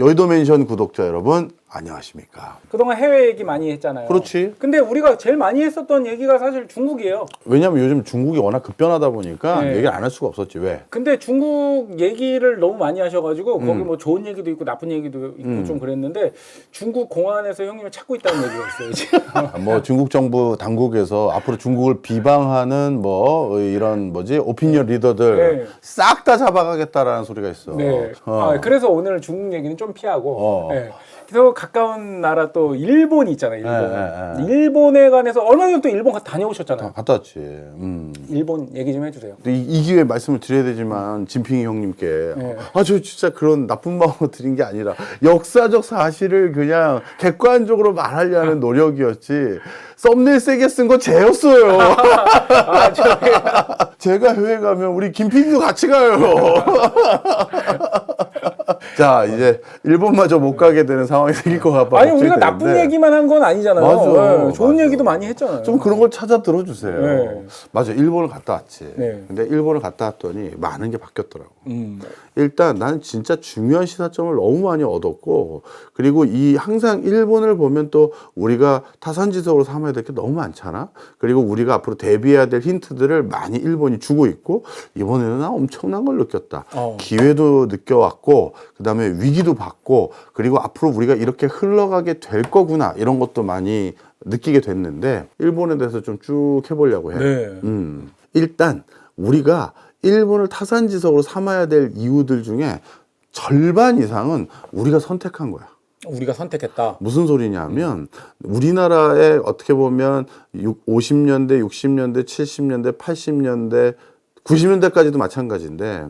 여의도 맨션 구독자 여러분 안녕하십니까? 그동안 해외 얘기 많이 했잖아요. 그렇지. 근데 우리가 제일 많이 했었던 얘기가 사실 중국이에요. 왜냐면 요즘 중국이 워낙 급변하다 보니까 네. 얘기를 안 할 수가 없었지 왜? 근데 중국 얘기를 너무 많이 하셔가지고 거기 음. 뭐 좋은 얘기도 있고 나쁜 얘기도 있고 음. 좀 그랬는데 중국 공안에서 형님을 찾고 있다는 얘기가 있어요 지금. 아, 뭐 중국 정부 당국에서 앞으로 중국을 비방하는 뭐 이런 뭐지 오피니언 리더들 네. 싹 다 잡아가겠다라는 소리가 있어. 네. 어. 아, 그래서 오늘 중국 얘기는 좀 피하고. 어. 네. 그래서 가까운 나라 또 일본이 있잖아요. 일본. 네, 네, 일본에 관해서 얼마 전에 또 일본 가- 다녀오셨잖아요. 아, 갔다 왔지. 음. 일본 얘기 좀 해주세요. 근데 이, 이 기회에 말씀을 드려야 되지만 진핑이 형님께 네. 아 저 진짜 그런 나쁜 마음으로 드린 게 아니라 역사적 사실을 그냥 객관적으로 말하려는 노력이었지 썸네일 세게 쓴 거 제였어요 아, 저, 제가 해외 가면 우리 김PD도 같이 가요 자 이제 일본마저 못 가게 되는 상황이 생길 것 같아 아니 우리가 나쁜 얘기만 한 건 아니잖아요. 맞아, 네, 좋은 맞아. 얘기도 많이 했잖아요. 좀 그런 걸 찾아 들어주세요 네. 맞아 일본을 갔다 왔지 네. 근데 일본을 갔다 왔더니 많은 게 바뀌었더라고 음. 일단 나는 진짜 중요한 시사점을 너무 많이 얻었고 그리고 이 항상 일본을 보면 또 우리가 타산지석으로 삼아야 될 게 너무 많잖아 그리고 우리가 앞으로 대비해야 될 힌트들을 많이 일본이 주고 있고 이번에는 나 엄청난 걸 느꼈다 어. 기회도 느껴왔고 그다음에 위기도 봤고 그리고 앞으로 우리가 이렇게 흘러가게 될 거구나 이런 것도 많이 느끼게 됐는데 일본에 대해서 좀 쭉 해보려고 해. 네. 음, 일단 우리가 일본을 타산지석으로 삼아야 될 이유들 중에 절반 이상은 우리가 선택한 거야. 우리가 선택했다. 무슨 소리냐면 우리나라에 어떻게 보면 50년대, 60년대, 70년대, 80년대, 90년대까지도 마찬가지인데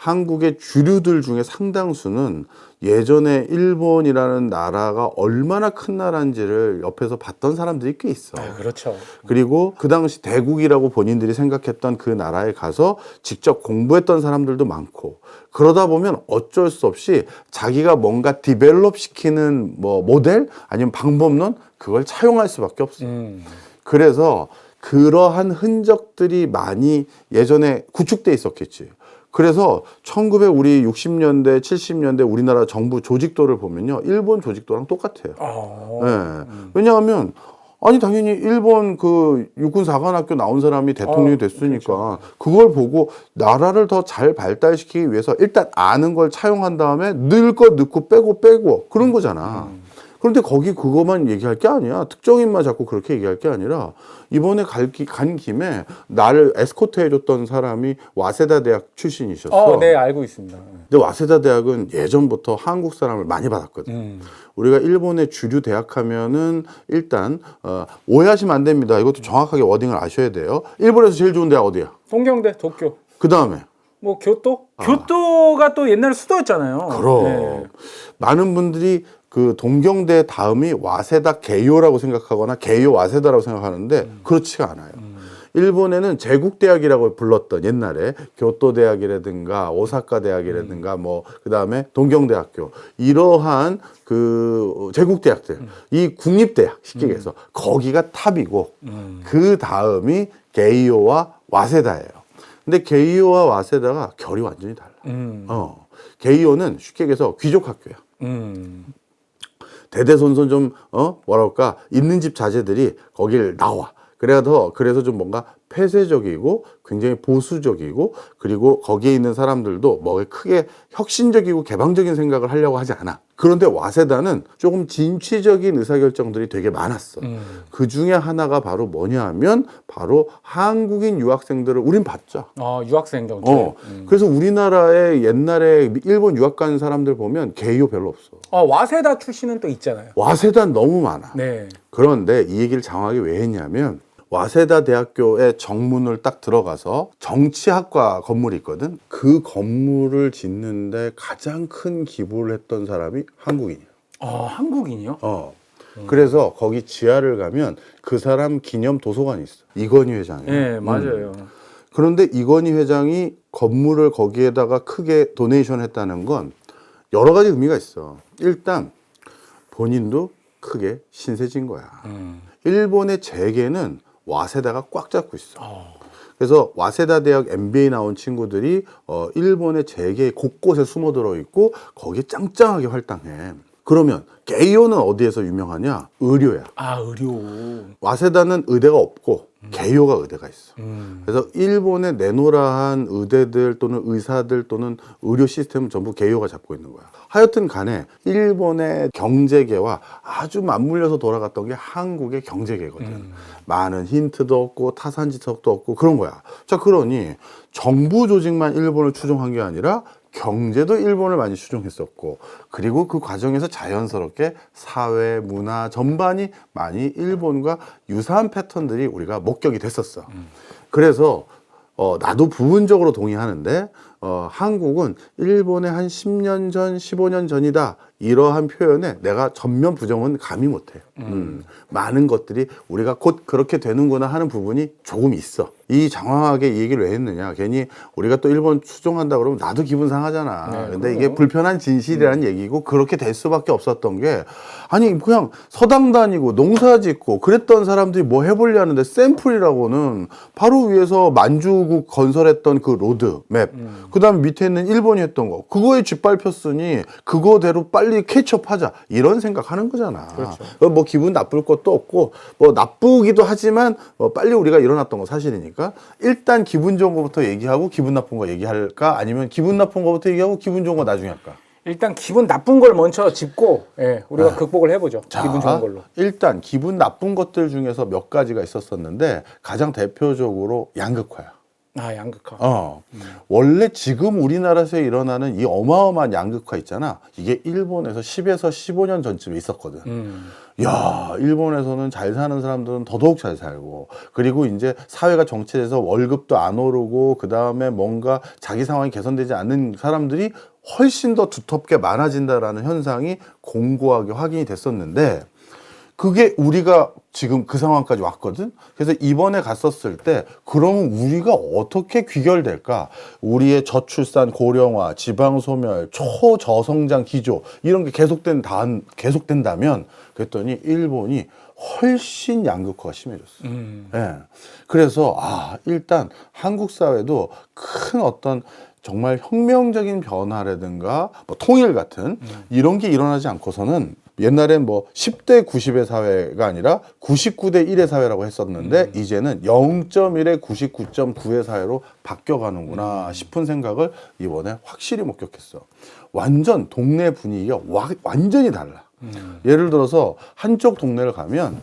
한국의 주류들 중에 상당수는 예전에 일본이라는 나라가 얼마나 큰 나라인지를 옆에서 봤던 사람들이 꽤 있어. 아, 그렇죠. 그리고 그 당시 대국이라고 본인들이 생각했던 그 나라에 가서 직접 공부했던 사람들도 많고 그러다 보면 어쩔 수 없이 자기가 뭔가 디벨롭 시키는 뭐 모델 아니면 방법론 그걸 차용할 수밖에 없어. 음. 그래서 그러한 흔적들이 많이 예전에 구축돼 있었겠지. 그래서 1900 우리 60년대, 70년대 우리나라 정부 조직도를 보면요. 일본 조직도랑 똑같아요. 아. 예. 왜냐하면 아니 당연히 일본 그 육군 사관학교 나온 사람이 대통령이 어, 됐으니까 그걸 보고 나라를 더 잘 발달시키기 위해서 일단 아는 걸 차용한 다음에 넣을 거 넣고 빼고 빼고 그런 거잖아. 그런데 거기 그것만 얘기할 게 아니야. 특정인만 자꾸 그렇게 얘기할 게 아니라 이번에 갈, 기- 간 김에 나를 에스코트 해줬던 사람이 와세다 대학 출신이셨어. 어, 네 알고 있습니다. 근데 와세다 대학은 예전부터 한국 사람을 많이 받았거든. 음. 우리가 일본의 주류 대학 하면은 일단 어, 오해하시면 안 됩니다. 이것도 정확하게 워딩을 아셔야 돼요. 일본에서 제일 좋은 대학 어디야? 동경대, 도쿄. 그 다음에 뭐 교토? 교토가 또 옛날에 수도였잖아요. 아. 그럼 네. 많은 분들이 그 동경대 다음이 와세다 게이오라고 생각하거나 게이오 와세다라고 생각하는데 그렇지가 않아요. 일본에는 제국대학이라고 불렀던 옛날에 교토대학이라든가 오사카 대학이라든가 뭐 그다음에 동경대학교 이러한 그 제국대학들 이 국립대학 쉽게 얘기해서 거기가 탑이고 음. 그 다음이 게이오와 와세다예요. 근데 게이오와 와세다가 결이 완전히 달라. 음. 어. 게이오는 쉽게 얘기해서 귀족 학교야. 음. 대대손손 좀, 어, 뭐랄까, 있는 집 자제들이 거길 나와. 그래서, 그래서 좀 뭔가 폐쇄적이고 굉장히 보수적이고 그리고 거기에 있는 사람들도 뭐 크게 혁신적이고 개방적인 생각을 하려고 하지 않아. 그런데 와세다는 조금 진취적인 의사결정들이 되게 많았어. 음. 그 중에 하나가 바로 뭐냐 하면 바로 한국인 유학생들을 우린 봤죠. 아 유학생 정책. 어. 음. 그래서 우리나라에 옛날에 일본 유학 간 사람들 보면 게이오 별로 없어. 아 와세다 출신은 또 있잖아요. 와세단 너무 많아. 네. 그런데 이 얘기를 장하게 왜 했냐면 와세다 대학교의 정문을 딱 들어가서 정치학과 건물이 있거든. 그 건물을 짓는데 가장 큰 기부를 했던 사람이 한국인이야. 아 한국인이요? 어. 그래서 거기 지하를 가면 그 사람 기념 도서관이 있어. 이건희 회장이. 네 맞아요. 그런데 이건희 회장이 건물을 거기에다가 크게 도네이션 했다는 건 여러 가지 의미가 있어. 일단 본인도 크게 신세진 거야. 음. 일본의 재계는 와세다가 꽉 잡고 있어. 어. 그래서 와세다 대학 MBA 나온 친구들이 어, 일본의 재계 곳곳에 숨어 들어 있고 거기에 짱짱하게 활동해. 그러면 게이오는 어디에서 유명하냐? 의료야. 아 의료. 와세다는 의대가 없고 개요가 의대가 있어. 음. 그래서 일본의 내노라한 의대들 또는 의사들 또는 의료 시스템은 전부 개요가 잡고 있는 거야. 하여튼 간에 일본의 경제계와 아주 맞물려서 돌아갔던 게 한국의 경제계거든. 많은 힌트도 없고 타산지석도 없고 그런 거야. 자, 그러니 정부 조직만 일본을 추종한 게 아니라 경제도 일본을 많이 추종했었고 그리고 그 과정에서 자연스럽게 사회 문화 전반이 많이 일본과 유사한 패턴들이 우리가 목격이 됐었어. 그래서 어, 나도 부분적으로 동의하는데 어, 한국은 일본의 한 10년 전, 15년 전이다. 이러한 표현에 내가 전면 부정은 감히 못해. 음. 많은 것들이 우리가 곧 그렇게 되는구나 하는 부분이 조금 있어. 이 장황하게 이 얘기를 왜 했느냐. 괜히 우리가 또 일본 추종한다 그러면 나도 기분 상하잖아. 네, 근데 이게 그럼요. 불편한 진실이라는 얘기고 그렇게 될 수밖에 없었던 게 아니 그냥 서당 다니고 농사 짓고 그랬던 사람들이 뭐 해보려는데 샘플이라고는 바로 위에서 만주국 건설했던 그 로드 맵 그다음에 밑에 있는 일본이 했던 거 그거에 짓밟혔으니 그거대로 빨리 캐치업하자 이런 생각하는 거잖아. 그렇죠. 어, 뭐 기분 나쁠 것도 없고 뭐 나쁘기도 하지만 뭐 빨리 우리가 일어났던 거 사실이니까 일단 기분 좋은 거부터 얘기하고 기분 나쁜 거 얘기할까 아니면 기분 나쁜 거부터 얘기하고 기분 좋은 거 나중에 할까? 일단 기분 나쁜 걸 먼저 짚고 예, 우리가 극복을 해보죠. 자, 기분 좋은 걸로. 일단 기분 나쁜 것들 중에서 몇 가지가 있었었는데 가장 대표적으로 양극화야. 아 양극화. 어. 원래 지금 우리나라에서 일어나는 이 어마어마한 양극화 있잖아. 이게 일본에서 10에서 15년 전쯤에 있었거든. 음. 야, 일본에서는 잘 사는 사람들은 더더욱 잘 살고, 그리고 이제 사회가 정체돼서 월급도 안 오르고, 그 다음에 뭔가 자기 상황이 개선되지 않는 사람들이 훨씬 더 두텁게 많아진다라는 현상이 공고하게 확인이 됐었는데, 그게 우리가 지금 그 상황까지 왔거든. 그래서 이번에 갔었을 때 그러면 우리가 어떻게 귀결될까? 우리의 저출산 고령화, 지방 소멸, 초저성장 기조 이런 게 계속된 다 계속된다면 그랬더니 일본이 훨씬 양극화가 심해졌어. 음. 예. 그래서 아 일단 한국 사회도 큰 어떤 정말 혁명적인 변화라든가 뭐 통일 같은 이런 게 일어나지 않고서는 옛날엔 뭐 10대 90의 사회가 아니라 99대 1의 사회라고 했었는데 이제는 0.1에 99.9의 사회로 바뀌어가는구나 싶은 생각을 이번에 확실히 목격했어. 완전 동네 분위기가 와- 완전히 달라. 예를 들어서 한쪽 동네를 가면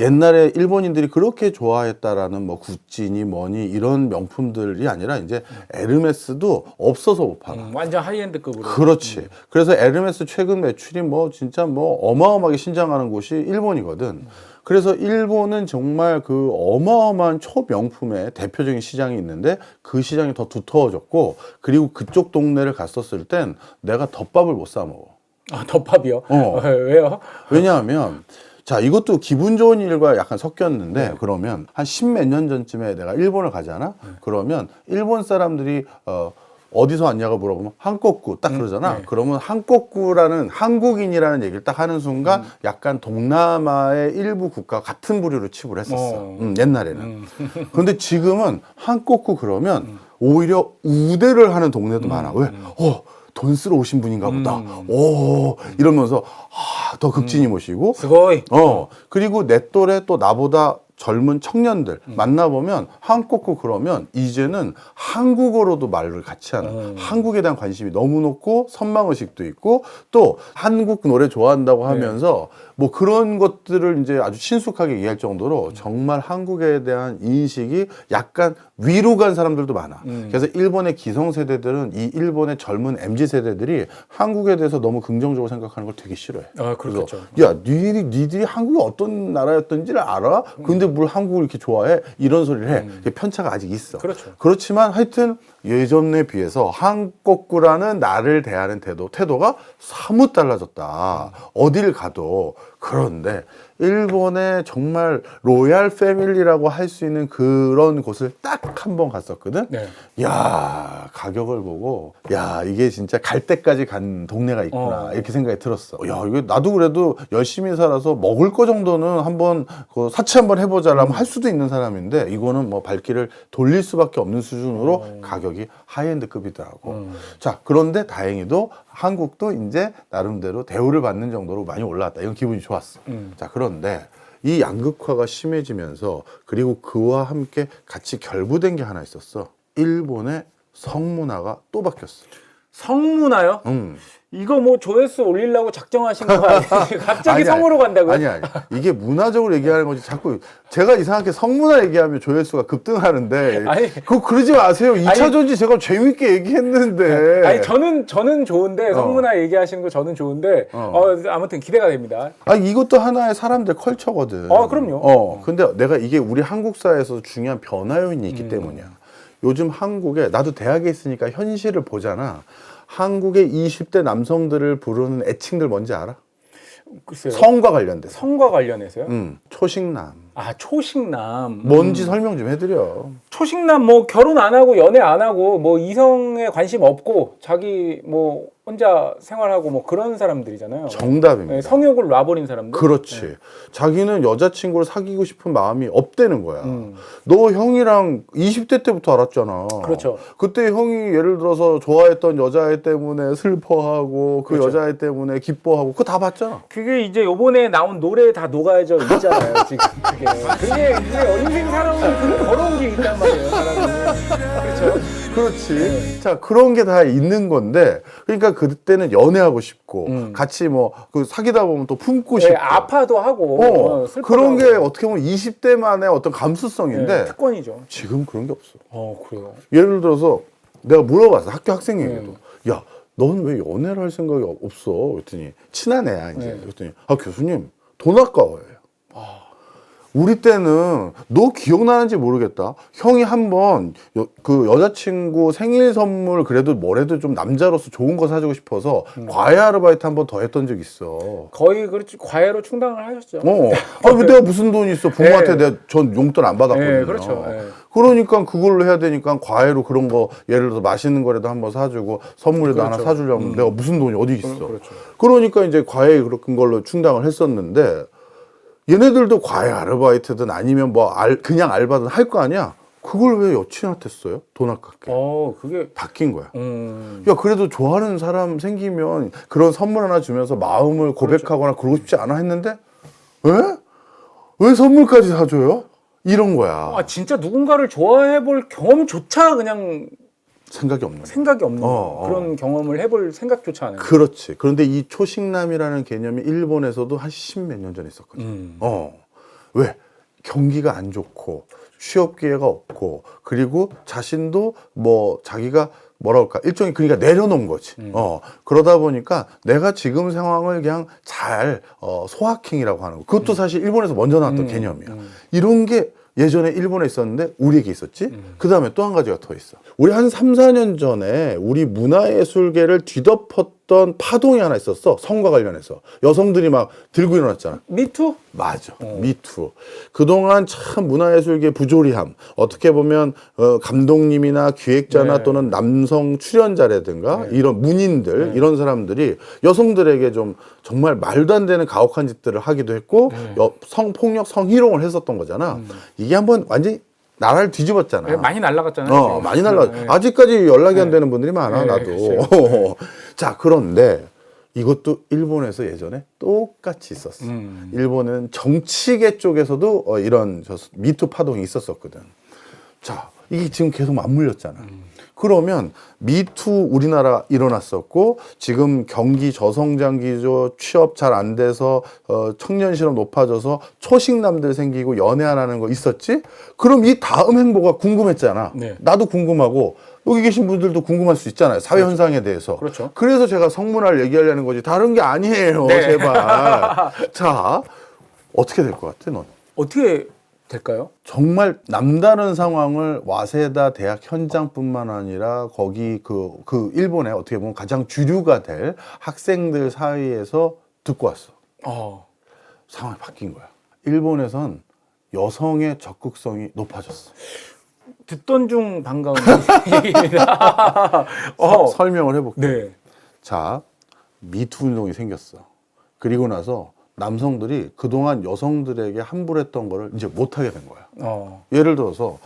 옛날에 일본인들이 그렇게 좋아했다라는 뭐 구찌니 뭐니 이런 명품들이 아니라 이제 에르메스도 없어서 못 팔아. 음, 완전 하이엔드급으로. 그렇지. 그래서 에르메스 최근 매출이 뭐 진짜 뭐 어마어마하게 신장하는 곳이 일본이거든. 그래서 일본은 정말 그 어마어마한 초명품의 대표적인 시장이 있는데 그 시장이 더 두터워졌고 그리고 그쪽 동네를 갔었을 땐 내가 덮밥을 못 사 먹어. 아 덮밥이요? 어. 왜요? 왜냐하면 자 이것도 기분 좋은 일과 약간 섞였는데 네. 그러면 한 십 몇 년 전쯤에 내가 일본을 가잖아 네. 그러면 일본 사람들이 어 어디서 왔냐고 물어보면 한국구 딱 그러잖아 네. 그러면 한국구라는 한국인이라는 얘기를 딱 하는 순간 음. 약간 동남아의 일부 국가 같은 부류로 치부를 했었어 어. 음, 옛날에는 그런데 지금은 한국구 그러면 오히려 우대를 하는 동네도 많아 왜? 어, 돈 쓰러 오신 분인가 보다. 음. 오, 이러면서, 아, 더 극진히 모시고, 스고이. 어, 그리고 내 또래 또 나보다 젊은 청년들 음. 만나보면 한국구 그러면 이제는 한국어로도 말을 같이 하는 음. 한국에 대한 관심이 너무 높고 선망의식도 있고 또 한국 노래 네. 좋아한다고 하면서 뭐 그런 것들을 이제 아주 친숙하게 이해할 정도로 음. 정말 한국에 대한 인식이 약간 위로 간 사람들도 많아. 음. 그래서 일본의 기성 세대들은 이 일본의 젊은 MZ 세대들이 한국에 대해서 너무 긍정적으로 생각하는 걸 되게 싫어해. 아 그렇겠죠. 야, 니들이, 니들이 한국이 어떤 나라였던지를 알아? 근데 뭘 한국을 이렇게 좋아해? 이런 소리를 해. 그게 편차가 아직 있어. 음. 그렇죠. 그렇지만 하여튼 예전에 비해서 한국구라는 나를 대하는 태도, 태도가 사뭇 달라졌다. 어딜 가도. 그런데 일본의 정말 로얄 패밀리라고 할 수 있는 그런 곳을 딱 한 번 갔었거든. 네. 야 가격을 보고 야 이게 진짜 갈 때까지 간 동네가 있구나 어. 이렇게 생각이 들었어. 야 이거 나도 그래도 열심히 살아서 먹을 거 정도는 한번 그 사치 한번 해보자라면 할 수도 있는 사람인데 이거는 뭐 발길을 돌릴 수밖에 없는 수준으로 가격이 하이엔드급이더라고. 음. 자 그런데 다행히도 한국도 이제 나름대로 대우를 받는 정도로 많이 올라왔다. 이건 기분이 좋았어. 음. 자 그런 데 이 양극화가 심해지면서 그리고 그와 함께 같이 결부된 게 하나 있었어. 일본의 성문화가 또 바뀌었어. 성문화요? 음. 이거 뭐 조회수 올리려고 작정하신 거 아니에요? 갑자기 아니, 성으로 간다고요? 아니 아니. 이게 문화적으로 얘기하는 거지. 자꾸 제가 이상하게 성문화 얘기하면 조회수가 급등하는데 아니. 그거 그러지 마세요. 2차 아니. 전지 제가 재밌게 얘기했는데. 아니 저는 저는 좋은데 어. 성문화 얘기하시는 거 저는 좋은데 어. 어. 아무튼 기대가 됩니다. 아 이것도 하나의 사람들 컬처거든. 어, 그럼요. 어, 근데 내가 이게 우리 한국 사회에서 중요한 변화 요인이 음. 있기 때문이야. 요즘 한국에 나도 대학에 있으니까 현실을 보잖아. 한국의 20대 남성들을 부르는 애칭들 뭔지 알아? 글쎄요. 성과 관련돼서. 성과 관련해서요? 음, 초식남. 아 초식남. 뭔지 설명 좀 해드려. 초식남 뭐 결혼 안 하고 연애 안 하고 뭐 이성에 관심 없고 자기 뭐 혼자 생활하고 뭐 그런 사람들이잖아요. 정답입니다. 네, 성욕을 놔버린 사람들. 그렇지. 자기는 여자친구를 사귀고 싶은 마음이 없다는 거야. 음. 너 형이랑 20대 때부터 알았잖아. 그렇죠. 그때 형이 예를 들어서 좋아했던 여자애 때문에 슬퍼하고 그 그렇죠. 여자애 때문에 기뻐하고 그거 다 봤잖아. 그게 이제 요번에 나온 노래 다 녹아져 있잖아요 지금 그게 그게 그게 인생 살아오는 그 더러운 게 있단 말이에요 사람이 그렇죠 그렇지. 네. 자, 그런 게 다 있는 건데, 그러니까 그때는 연애하고 싶고, 음. 같이 뭐, 그 사귀다 보면 또 품고 네, 싶고. 아파도 하고 어, 슬퍼도 그런 게 하고. 어떻게 보면 20대 만의 어떤 감수성인데, 네, 특권이죠 지금 그런 게 없어. 어 그래요 예를 들어서 내가 물어봤어 학교 학생에게도 네. 야넌 왜 연애를 할 생각이 없- 없어 그랬더니 친한 애야 이제 네. 그랬더니 아 교수님 돈 아까워요 우리 때는 너 기억나는지 모르겠다 형이 한번 여- 그 여자친구 생일 선물 그래도 뭐래도 좀 남자로서 좋은 거 사주고 싶어서 음. 과외 아르바이트 한 번 더 했던 적 있어 거의 그렇지 과외로 충당을 하셨죠 어. 아, 왜 내가 무슨 돈이 있어? 부모한테 네. 내가 전 용돈 안 받았거든요. 네, 그렇죠. 네. 그러니까 그걸로 해야 되니까 과외로 그런 거 예를 들어서 맛있는 거라도 한번 사주고 선물이라도 하나 그렇죠. 사주려면 내가 무슨 돈이 어디 있어? 그렇죠. 그러니까 이제 과외 그런 걸로 충당을 했었는데 얘네들도 과외 아르바이트든 아니면 뭐 알, 그냥 알바든 할 거 아니야? 그걸 왜 여친한테 써요? 돈 아깝게. 어 그게 바뀐 거야. 음 야 그래도 좋아하는 사람 생기면 그런 선물 하나 주면서 마음을 고백하거나 그러고 싶지 않아 했는데 왜? 왜 선물까지 사줘요? 이런 거야 아 진짜 누군가를 좋아해 볼 경험조차 그냥 생각이 없는 생각이 없는 어, 어. 그런 경험을 해볼 생각조차 안 해요. 그렇지 그런데 이 초식남이라는 개념이 일본에서도 한 십몇 년 전에 있었거든 음. 어. 왜? 경기가 안 좋고 취업 기회가 없고 그리고 자신도 뭐 자기가 뭐라 할까 일종의 그러니까 내려놓은 거지. 어 그러다 보니까 내가 지금 상황을 그냥 잘 어, 소확행이라고 하는 거. 그것도 사실 일본에서 먼저 나왔던 개념이야. 이런 게 예전에 일본에 있었는데 우리에게 있었지. 그 다음에 또 한 가지가 더 있어. 우리 한 3, 4년 전에 우리 문화예술계를 뒤덮었던 파동이 하나 있었어. 성과 관련해서. 여성들이 막 들고 일어났잖아. 미투? 맞아. 미투. 그동안 참 문화예술계 부조리함. 어떻게 보면 어, 감독님이나 기획자나 네. 또는 남성 출연자라든가 이런 문인들 이런 사람들이 여성들에게 좀 정말 말도 안 되는 가혹한 짓들을 하기도 했고 네. 여- 성폭력, 성희롱을 했었던 거잖아. 음. 이게 한번 완전히 나라를 뒤집었잖아. 네, 많이 날라갔잖아요. 어, 지금. 많이 날라. 네. 아직까지 연락이 안 되는 분들이 많아, 네, 나도. 자, 그런데 이것도 일본에서 예전에 똑같이 있었어. 음. 일본은 정치계 쪽에서도 어, 이런 저 미투 파동이 있었었거든. 자, 이게 지금 계속 맞물렸잖아. 그러면 미투 우리나라 일어났었고 지금 경기 저성장 기조 취업 잘 안 돼서 어, 청년 실업 높아져서 초식남들 생기고 연애 안 하는 거 있었지? 그럼 이 다음 행보가 궁금했잖아. 네. 나도 궁금하고 여기 계신 분들도 궁금할 수 있잖아요. 사회 현상에 대해서. 그렇죠. 그래서 제가 성문화를 얘기하려는 거지. 다른 게 아니에요. 네. 제발. 자, 어떻게 될 것 같아, 넌? 어떻게 될까요? 정말 남다른 상황을 와세다 대학 현장뿐만 아니라 거기 그, 그 일본에 어떻게 보면 가장 주류가 될 학생들 사이에서 듣고 왔어. 어. 상황이 바뀐 거야. 일본에선 여성의 적극성이 높아졌어. 듣던 중 반가운 얘기입니다. 어, 서- 설명을 해볼게. 네. 자, 미투 운동이 생겼어. 그리고 나서 남성들이 그동안 여성들에게 함부로 했던 거를 이제 못하게 된 거야. 어. 예를 들어서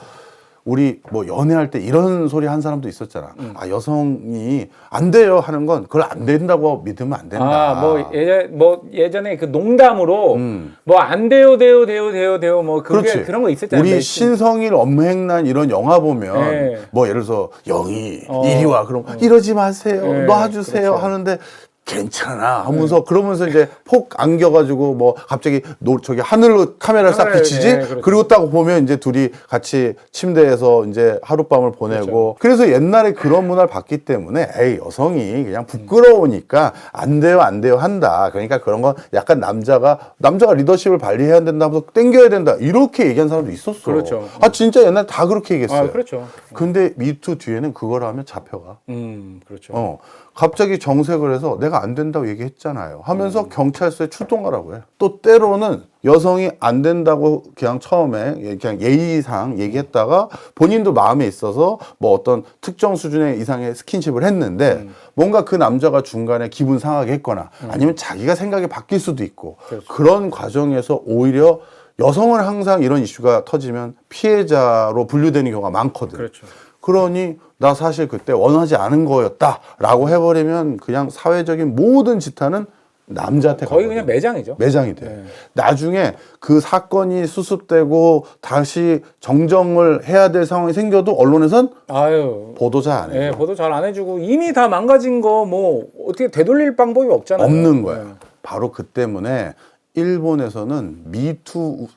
우리 뭐 연애할 때 이런 소리 한 사람도 있었잖아. 음. 아 여성이 안 돼요 하는 건 그걸 안 된다고 믿으면 안 된다. 아, 뭐 예전 뭐 예전에 그 농담으로 음. 뭐 안 돼요, 돼요, 돼요, 돼요, 돼요, 뭐 그게 그렇지. 그런 거 있었잖아요. 우리 네, 신성일 엄행난 이런 영화 보면 네. 뭐 예를 들어서 영희 어. 이리 와 그럼 이러지 마세요 네, 놔주세요 그렇죠. 하는데 괜찮아 하면서 그러면서 이제 폭 안겨가지고 뭐 갑자기 노 저기 하늘로 카메라를 싹 비치지 네, 그렇죠. 그리고 딱 보면 이제 둘이 같이 침대에서 이제 하룻밤을 보내고 그렇죠. 그래서 옛날에 그런 문화를 봤기 때문에 에이 여성이 그냥 부끄러우니까 안 돼요 안 돼요 한다 그러니까 그런 건 약간 남자가 남자가 리더십을 발휘해야 된다 하면서 땡겨야 된다 이렇게 얘기한 사람도 있었어 그렇죠. 아 진짜 옛날 다 그렇게 얘기했어요 아, 그렇죠. 근데 미투 뒤에는 그걸 하면 잡혀가 음, 그렇죠. 어 갑자기 정색을 해서 내가 안 된다고 얘기했잖아요 하면서 음. 경찰서에 출동하라고 해또 때로는 여성이 안 된다고 그냥 처음에 예, 그냥 예의상 얘기했다가 본인도 마음에 있어서 뭐 어떤 특정 수준의 이상의 스킨십을 했는데 음. 뭔가 그 남자가 중간에 기분 상하게 했거나 아니면 자기가 생각이 바뀔 수도 있고 그렇죠. 그런 과정에서 오히려 여성은 항상 이런 이슈가 터지면 피해자로 분류되는 경우가 많거든. 그렇죠. 그러니 나 사실 그때 원하지 않은 거였다라고 해버리면 그냥 사회적인 모든 지탄은 남자한테 거의 가거든. 그냥 매장이죠. 매장이 돼. 네. 나중에 그 사건이 수습되고 다시 정정을 해야 될 상황이 생겨도 언론에선 아유. 보도 잘 안 해. 예, 보도 잘 안 해주고 이미 다 망가진 거 뭐 어떻게 되돌릴 방법이 없잖아요. 없는 거야. 네. 바로 그 때문에 일본에서는 미투 우-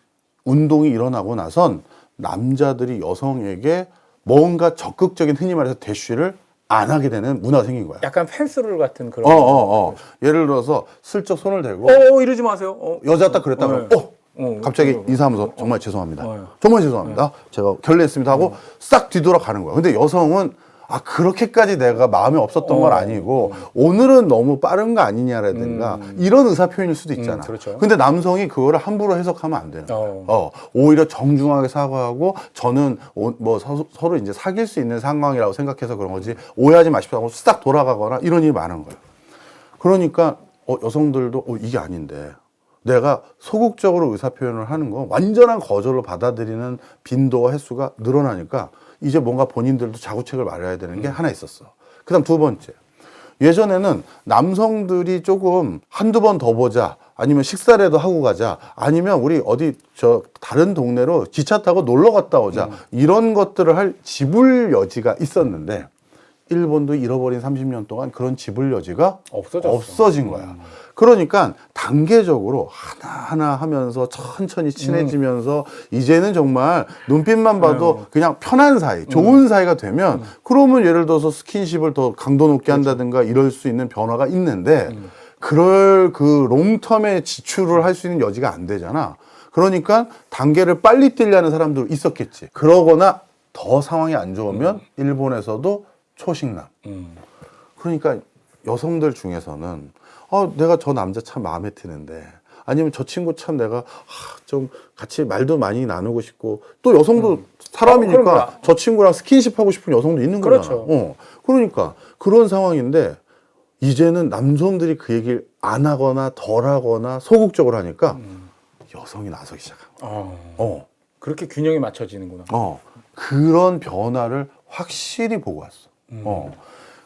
운동이 일어나고 나선 남자들이 여성에게 뭔가 적극적인 흔히 말해서 대쉬를 안 하게 되는 문화가 생긴 거야. 약간 펜스룰 같은 그런. 어, 어, 어. 예를 들어서 슬쩍 손을 대고 어, 어, 이러지 마세요. 어. 여자 딱 그랬다 그러면 네. 어, 어, 갑자기 그런 거. 인사하면서 정말 죄송합니다. 어. 네. 정말 죄송합니다. 제가 결례했습니다 하고 싹 뒤돌아가는 거야. 근데 여성은 아 그렇게까지 내가 마음에 없었던 건 어. 아니고 오늘은 너무 빠른 거 아니냐라든가 이런 의사 표현일 수도 있잖아. 음, 그렇죠. 근데 남성이 그거를 함부로 해석하면 안 되는 거야. 어. 어, 오히려 정중하게 사과하고 저는 오- 뭐 서, 로 이제 사귈 수 있는 상황이라고 생각해서 그런 거지 오해하지 마십시오 하고 싹 돌아가거나 이런 일이 많은 거예요. 그러니까 어, 여성들도 어, 이게 아닌데 내가 소극적으로 의사 표현을 하는 거 완전한 거절로 받아들이는 빈도와 횟수가 늘어나니까 이제 뭔가 본인들도 자구책을 마련해야 되는 게 하나 있었어. 그 다음 두 번째. 예전에는 남성들이 조금 한두 번 더 보자 아니면 식사라도 하고 가자 아니면 우리 어디 저 다른 동네로 기차 타고 놀러 갔다 오자 이런 것들을 할 지불 여지가 있었는데 일본도 잃어버린 30년 동안 그런 지불 여지가 없어졌어. 없어진 거야. 그러니까 단계적으로 하나하나 하면서 천천히 친해지면서 이제는 정말 눈빛만 봐도 그냥 편한 사이, 좋은 사이가 되면 그러면 예를 들어서 스킨십을 더 강도 높게 한다든가 이럴 수 있는 변화가 있는데 그럴 그 롱텀의 지출을 할 수 있는 여지가 안 되잖아. 그러니까 단계를 빨리 뛰려는 사람도 있었겠지. 그러거나 더 상황이 안 좋으면 일본에서도 초식남. 음. 그러니까 여성들 중에서는 아, 내가 저 남자 참 마음에 드는데 아니면 저 친구 참 내가 아, 좀 같이 말도 많이 나누고 싶고 또 여성도 사람이니까 어. 저 친구랑 스킨십 하고 싶은 여성도 있는 거잖아. 그렇죠. 어. 그러니까 그런 상황인데 이제는 남성들이 그 얘기를 안 하거나 덜 하거나 소극적으로 하니까 음. 여성이 나서기 시작한 거야. 어. 어. 그렇게 균형이 맞춰지는구나. 어, 그런 변화를 확실히 보고 왔어. 음. 어.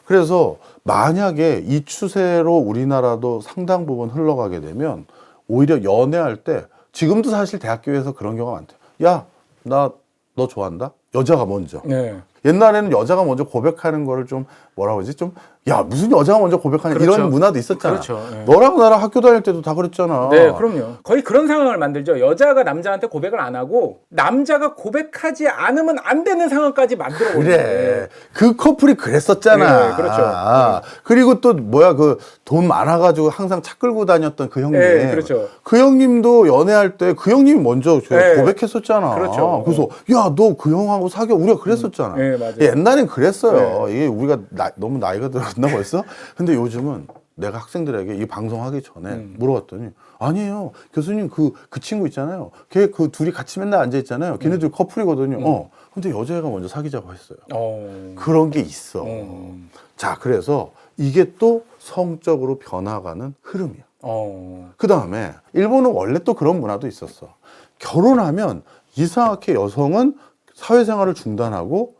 그래서 만약에 이 추세로 우리나라도 상당 부분 흘러가게 되면 오히려 연애할 때 지금도 사실 대학교에서 그런 경우가 많대. 야, 나 너 좋아한다? 여자가 먼저. 네. 옛날에는 여자가 먼저 고백하는 거를 좀 뭐라 그러지? 좀 야, 무슨 여자가 먼저 고백하냐 그렇죠. 이런 문화도 있었잖아. 그렇죠. 네. 너랑 나랑 학교 다닐 때도 다 그랬잖아. 네, 그럼요. 거의 그런 상황을 만들죠. 여자가 남자한테 고백을 안 하고 남자가 고백하지 않으면 안 되는 상황까지 만들어 버려요. 그래. 그 커플이 그랬었잖아. 네, 그렇죠. 아, 그리고 또 뭐야 그 돈 많아가지고 항상 차 끌고 다녔던 그 형님. 네, 그렇죠. 그 형님도 연애할 때 그 형님이 먼저 저 네. 고백했었잖아. 그렇죠. 그래서 야 너 그 형하고 사겨 우리가 그랬었잖아. 네, 맞아요. 옛날엔 그랬어요. 이게 우리가 나- 너무 나이가 들 었나 벌써? 근데 요즘은 내가 학생들에게 이 방송하기 전에 음. 물어봤더니 아니에요 교수님 그 그 친구 있잖아요 걔 그 둘이 같이 맨날 앉아 있잖아요 걔네들 커플이거든요 어 근데 여자애가 먼저 사귀자고 했어요 어. 그런 게 있어 음. 자 그래서 이게 또 성적으로 변화가는 흐름이야 어. 그 다음에 일본은 원래 또 그런 문화도 있었어. 결혼하면 이상하게 여성은 사회생활을 중단하고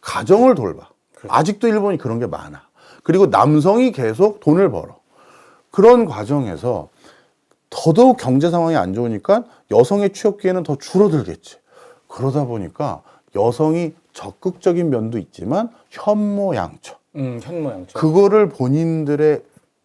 가정을 돌봐. 그렇죠. 아직도 일본이 그런 게 많아. 그리고 남성이 계속 돈을 벌어. 그런 과정에서 더더욱 경제 상황이 안 좋으니까 여성의 취업 기회는 더 줄어들겠지. 그러다 보니까 여성이 적극적인 면도 있지만 현모양처. 음, 현모양처. 그거를 본인들의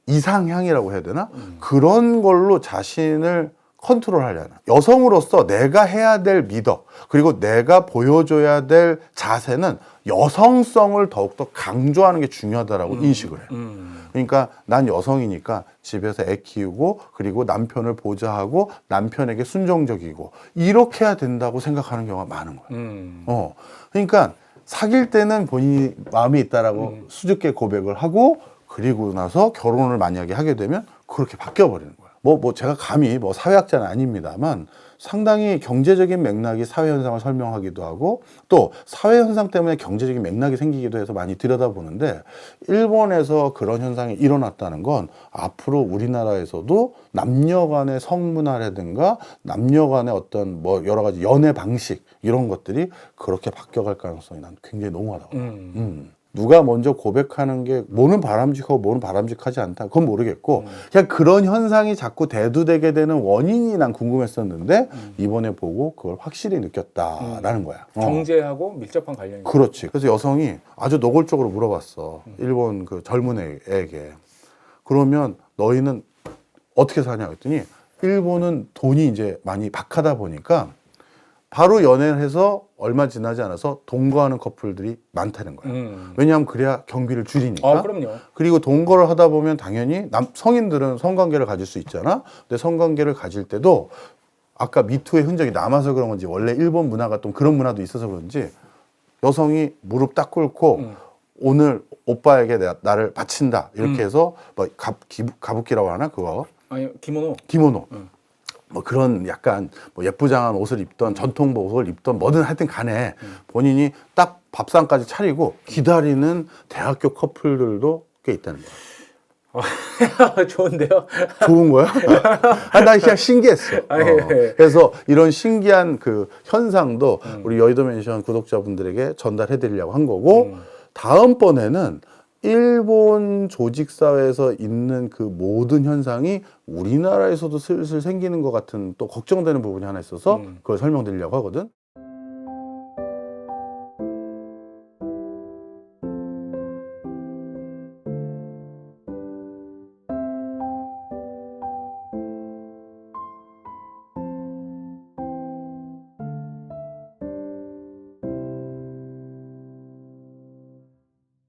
이상향이라고 해야 되나? 그런 걸로 자신을 컨트롤 하려나. 여성으로서 내가 해야 될 미덕, 그리고 내가 보여줘야 될 자세는 여성성을 더욱더 강조하는 게 중요하다라고 인식을 해요. 음. 그러니까 난 여성이니까 집에서 애 키우고 그리고 남편을 보좌하고 남편에게 순종적이고 이렇게 해야 된다고 생각하는 경우가 많은 거예요. 음. 어. 그러니까 사귈 때는 본인이 마음이 있다라고 수줍게 고백을 하고 그리고 나서 결혼을 만약에 하게 되면 그렇게 바뀌어 버리는 거야. 뭐, 뭐 제가 감히 뭐 사회학자는 아닙니다만 상당히 경제적인 맥락이 사회 현상을 설명하기도 하고 또 사회 현상 때문에 경제적인 맥락이 생기기도 해서 많이 들여다보는데 일본에서 그런 현상이 일어났다는 건 앞으로 우리나라에서도 남녀 간의 성문화라든가 남녀 간의 어떤 뭐 여러 가지 연애 방식 이런 것들이 그렇게 바뀌어갈 가능성이 난 굉장히 농후하다고. 음. 음. 누가 먼저 고백하는 게 뭐는 바람직하고 뭐는 바람직하지 않다. 그건 모르겠고 그냥 그런 현상이 자꾸 대두되게 되는 원인이 난 궁금했었는데 이번에 보고 그걸 확실히 느꼈다라는 거야. 어. 경제하고 밀접한 관련이. 그렇지. 그래서 여성이 아주 노골적으로 물어봤어. 일본 그 젊은 애에게. 그러면 너희는 어떻게 사냐 했더니 일본은 돈이 이제 많이 박하다 보니까 바로 연애를 해서 얼마 지나지 않아서 동거하는 커플들이 많다는 거야. 음. 왜냐하면 그래야 경비를 줄이니까. 아, 그럼요. 그리고 동거를 하다 보면 당연히 남, 성인들은 성관계를 가질 수 있잖아. 근데 성관계를 가질 때도 아까 미투의 흔적이 남아서 그런 건지 원래 일본 문화가 또 그런 문화도 있어서 그런지 여성이 무릎 딱 꿇고 음. 오늘 오빠에게 내, 나를 바친다 이렇게 음. 해서 뭐 가, 기, 가부키라고 하나 그거 아니, 기모노. 기모노 음. 뭐 그런 약간 뭐 예쁘장한 옷을 입던 전통복 옷을 입던 뭐든 하여튼 간에 본인이 딱 밥상까지 차리고 기다리는 대학교 커플들도 꽤 있다는 거야. 좋은데요? 좋은 거야? 아, 나 그냥 신기했어. 아, 예, 어. 예. 그래서 이런 신기한 그 현상도 우리 여의도 멘션 구독자분들에게 전달해 드리려고 한 거고, 음. 다음번에는 일본 조직 사회에서 있는 그 모든 현상이 우리나라에서도 슬슬 생기는 것 같은 또 걱정되는 부분이 하나 있어서 음. 그걸 설명드리려고 하거든.